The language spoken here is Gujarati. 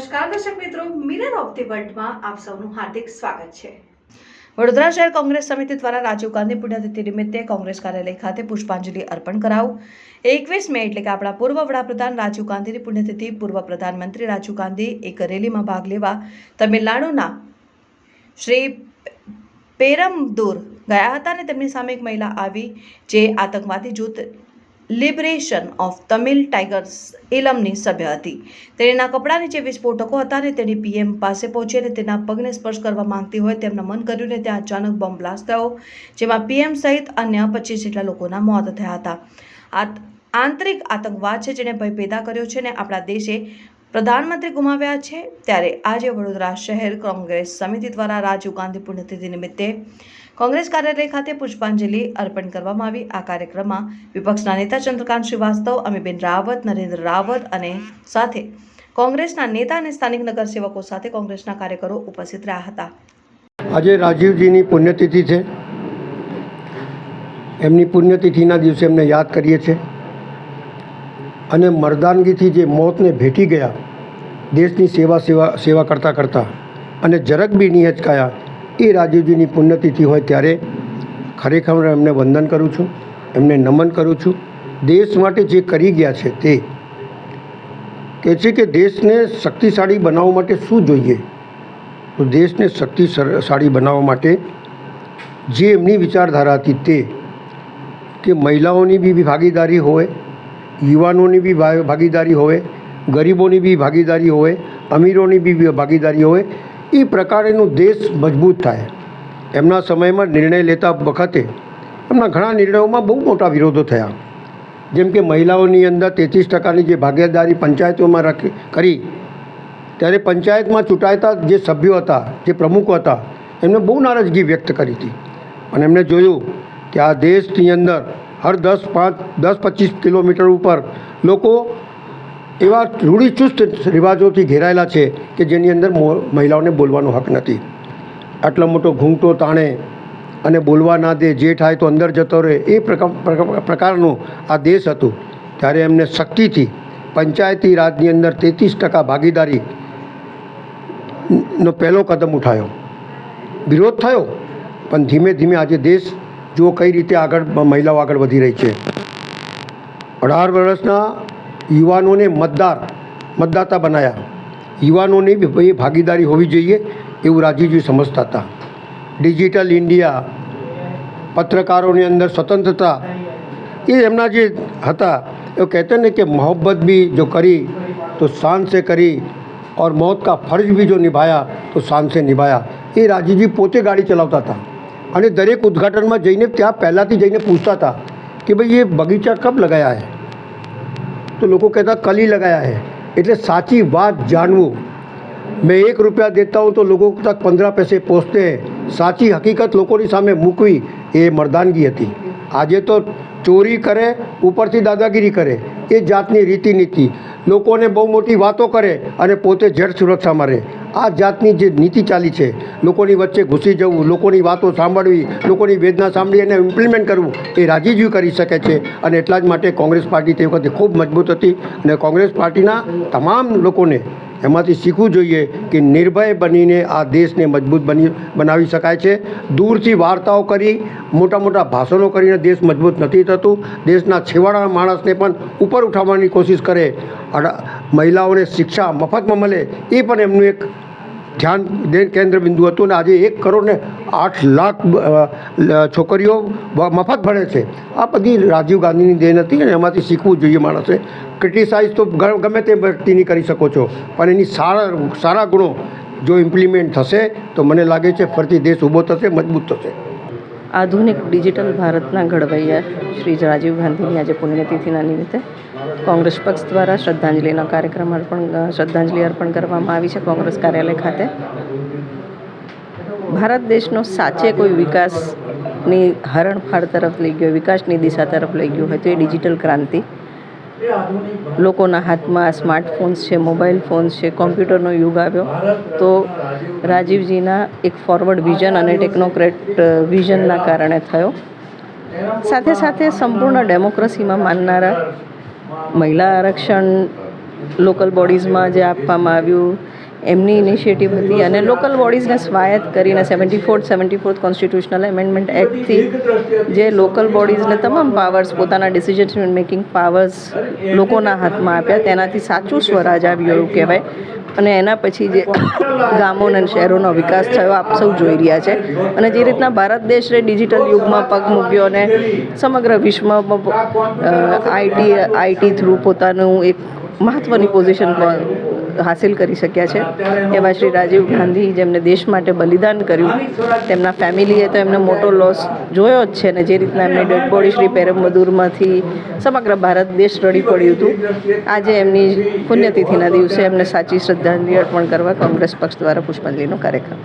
નમસ્કાર દર્શક મિત્રો મિરર ઓફ ધી વર્લ્ડમાં આપ સૌનું હાર્દિક સ્વાગત છે. વડોદરા શહેર કોંગ્રેસ સમિતિ દ્વારા રાજીવ ગાંધી પુણ્યતિથિ નિમિત્તે કોંગ્રેસ કાર્યાલય ખાતે પુષ્પાંજલિ અર્પણ કરાવું. એકવીસ મે એટલે કે આપણા પૂર્વ વડાપ્રધાન રાજીવ ગાંધીની પુણ્યતિથિ, પૂર્વ પ્રધાનમંત્રી રાજીવ ગાંધી એક રેલીમાં ભાગ લેવા તમિલનાડુના શ્રી પેરમદૂર ગયા હતા અને તેમની સામે એક મહિલા આવી જે આતંકવાદી જૂથ લિબરેશન ઓફ તમિલ ટાઈગર્સ ઇલમની સભ્ય હતી. તેણીના કપડા નીચે વિસ્ફોટકો હતા અને તેણી પીએમ પાસે પહોંચી અને તેના પગને સ્પર્શ કરવા માંગતી હોય તેમના મન કર્યું ને ત્યાં અચાનક બોમ્બ બ્લાસ્ટ થયો, જેમાં પીએમ સહિત અન્ય પચીસ જેટલા લોકોના મોત થયા હતા. આ આંતરિક આતંકવાદ છે જેણે ભય પેદા કર્યો છે અને આપણા દેશે પ્રધાનમંત્રી ગુમાવ્યા છે ત્યારે આજે વડોદરા શહેર કોંગ્રેસ સમિતિ દ્વારા રાજીવ ગાંધી પુણ્યતિથિ નિમિત્તે કોંગ્રેસ કાર્યાલય ખાતે પુષ્પાંજલિ અર્પણ કરવામાં આવી. આ કાર્યક્રમમાં વિપક્ષના નેતા ચંદ્રકાંત શ્રીવાસ્તવ, અમીબેન રાવત, નરેન્દ્ર રાવત અને સાથે કોંગ્રેસના નેતા અને સ્થાનિક નગરસેવકો સાથે કોંગ્રેસના કાર્યકરો ઉપસ્થિત રહ્યા હતા. આજે રાજીવજીની પુણ્યતિથિ છે. એમની પુણ્યતિથિના દિવસે એમને યાદ કરીએ છીએ. અને મર્દાનગીથી જે મોતને ભેટી ગયા, દેશની સેવા સેવા સેવા કરતાં કરતાં, અને જરાક બી હિચકાયા એ રાજીવજીની પુણ્યતિથિ હોય ત્યારે ખરેખર એમને વંદન કરું છું, એમને નમન કરું છું. દેશ માટે જે કરી ગયા છે તે કહે છે કે દેશને શક્તિશાળી બનાવવા માટે શું જોઈએ? તો દેશને શક્તિશાળી બનાવવા માટે જે એમની વિચારધારા હતી તે, કે મહિલાઓની બી ભાગીદારી હોય, યુવાનોની બી ભાગીદારી હોય, ગરીબોની બી ભાગીદારી હોય, અમીરોની બી ભાગીદારી હોય એ પ્રકારેનો દેશ મજબૂત થાય. એમના સમયમાં નિર્ણય લેતા વખતે એમના ઘણા નિર્ણયોમાં બહુ મોટા વિરોધો થયા. જેમ કે મહિલાઓની અંદર તેત્રીસ ટકાની જે ભાગીદારી પંચાયતોમાં રાખી, કરી, ત્યારે પંચાયતમાં ચૂંટાયેતા જે સભ્યો હતા, જે પ્રમુખો હતા, એમને બહુ નારાજગી વ્યક્ત કરી હતી. અને એમણે જોયું કે આ દેશની અંદર હર દસ પાંચ, દસ પચીસ કિલોમીટર ઉપર લોકો એવા રૂઢિચુસ્ત રિવાજોથી ઘેરાયેલા છે કે જેની અંદર મહિલાઓને બોલવાનો હક નથી. આટલો મોટો ઘૂંઘટો તાણે અને બોલવા ના દે, જે થાય તો અંદર જતો રહે, એ પ્રકા- પ્રકા- પ્રકારનું આ દેશ હતું. ત્યારે એમને શક્તિથી પંચાયતી રાજની અંદર તેત્રીસ ટકા ભાગીદારી નો પહેલો કદમ ઉઠાયો. વિરોધ થયો, પણ ધીમે ધીમે આજે દેશ જુઓ કઈ રીતે આગળ, મહિલાઓ આગળ વધી રહી છે. અઢાર વર્ષના युवाओं ने मतदार, मतदाता बनाया। युवाओं ने भी भागीदारी होनी चाहिए एवं राजीव जी समझता था। डिजिटल इंडिया, पत्रकारों ने अंदर स्वतंत्रता, ये हमना जी हता वो कहते ना कि मोहब्बत भी जो करी तो शान से करी, और मौत का फ़र्ज़ भी जो निभाया तो शान से निभाया। ये राजीव जी पोते गाड़ी चलावता था। अरे दरेक उद्घाटन में जाइने त्या पहला थी जाइने पूछता था कि भाई ये बगीचा कब लगाया है? તો લોકો કહેતા કલી લગાયા હે એટલે સાચી વાત જાણવું મેં એક રૂપિયા દેતા હું તો લોકો તક પંદર પૈસે પહોંચતે સાચી હકીકત લોકોની સામે મૂકવી એ મરદાનગી હતી આજે તો ચોરી કરે, ઉપરથી દાદાગીરી કરે. એ જાતની રીતિ નીતિ લોકોને બહુ મોટી વાતો કરે અને પોતે જડ સુરક્ષામાં રહે. આ જાતની જે નીતિ ચાલી છે, લોકોની વચ્ચે ઘૂસી જવું, લોકોની વાતો સાંભળવી, લોકોની વેદના સાંભળી અને ઇમ્પ્લિમેન્ટ કરવું, એ રાજીજી કરી શકે છે અને એટલા જ માટે કોંગ્રેસ પાર્ટી તે વખતે ખૂબ મજબૂત હતી અને કોંગ્રેસ પાર્ટીના તમામ લોકોને એમાંથી શીખવું જોઈએ કે નિર્ભય બનીને આ દેશને મજબૂત બની બનાવી શકાય છે. દૂરથી વાર્તાઓ કરી, મોટા મોટા ભાષણો કરીને દેશ મજબૂત નથી થતું. દેશના છેવાડાના માણસને પણ ઉપર ઉઠાવવાની કોશિશ કરે. મહિલાઓને શિક્ષા મફતમાં મળે, એ પણ એમનું એક ધ્યાન કેન્દ્ર બિંદુ હતું ને આજે એક કરોડ ને આઠ લાખ છોકરીઓ મફત ભણે છે. આ બધી રાજીવ ગાંધીની દેન હતી અને એમાંથી શીખવું જોઈએ માણસે. ક્રિટિસાઇઝ તો ગમે તે વ્યક્તિની કરી શકો છો, પણ એની સારા સારા ગુણો જો ઇમ્પ્લિમેન્ટ થશે, તો મને લાગે છે ફરીથી દેશ ઊભો થશે, મજબૂત થશે. આધુનિક ડિજિટલ ભારતના ઘડવૈયા શ્રી રાજીવ ગાંધીની આજે પુણ્યતિથિના નિમિત્તે કોંગ્રેસ પક્ષ દ્વારા શ્રદ્ધાંજલિનો કાર્યક્રમ અર્પણ શ્રદ્ધાંજલિ અર્પણ કરવામાં આવી છે કોંગ્રેસ કાર્યાલય ખાતે. ભારત દેશનો સાચે કોઈ વિકાસની હરણફાળ તરફ લઈ ગયો, વિકાસની દિશા તરફ લઈ ગયો હોય તો એ ડિજિટલ ક્રાંતિ લોકોના હાથમાં સ્માર્ટફોન્સ છે મોબાઈલ ફોન્સ છે કોમ્પ્યુટરનો યુગ આવ્યો. તો રાજીવજીના એક ફોરવર્ડ વિઝન અને ટેકનોક્રેટ વિઝનના કારણે થયો. સાથે સાથે સંપૂર્ણ ડેમોક્રેસીમાં માનનારા મહિલા આરક્ષણ લોકલ બોડીઝમાં જે આપવામાં આવ્યું એમની ઇનિશિયેટિવ હતી અને લોકલ બોડીઝને સ્વાયત્ત કરીને seventy fourth seventy fourth constitutional amendment એક્ટથી જે લોકલ બોડીઝને તમામ પાવર્સ પોતાના ડિસિઝન મેકિંગ પાવર્સ લોકોના હાથમાં આપ્યા. તેનાથી સાચું સ્વરાજ આવ્યું એવું કહેવાય. અને એના પછી જે ગામો અને શહેરોનો વિકાસ થયો, આપ સૌ જોઈ રહ્યા છે. અને જે રીતના ભારત દેશે ડિજિટલ યુગમાં પગ મૂક્યો અને સમગ્ર વિશ્વમાં આઈટી આઈટી થ્રુ પોતાનું એક મહત્ત્વની પોઝિશન હાસિલ કરી શક્યા છે. એવા શ્રી રાજીવ ગાંધી જેમને દેશ માટે બલિદાન કર્યું તેમના ફેમિલીએ તો એમને મોટો લોસ જોયો જ છે ને જે રીતના એમની ડેડ બોડી શ્રી પેરમબદુરમાંથી સમગ્ર ભારત દેશ રડી પડ્યું હતું. આજે એમની પુણ્યતિથિના દિવસે એમને સાચી શ્રદ્ધાંજલિ અર્પણ કરવા કોંગ્રેસ પક્ષ દ્વારા પુષ્પાંજલિનો કાર્યક્રમ.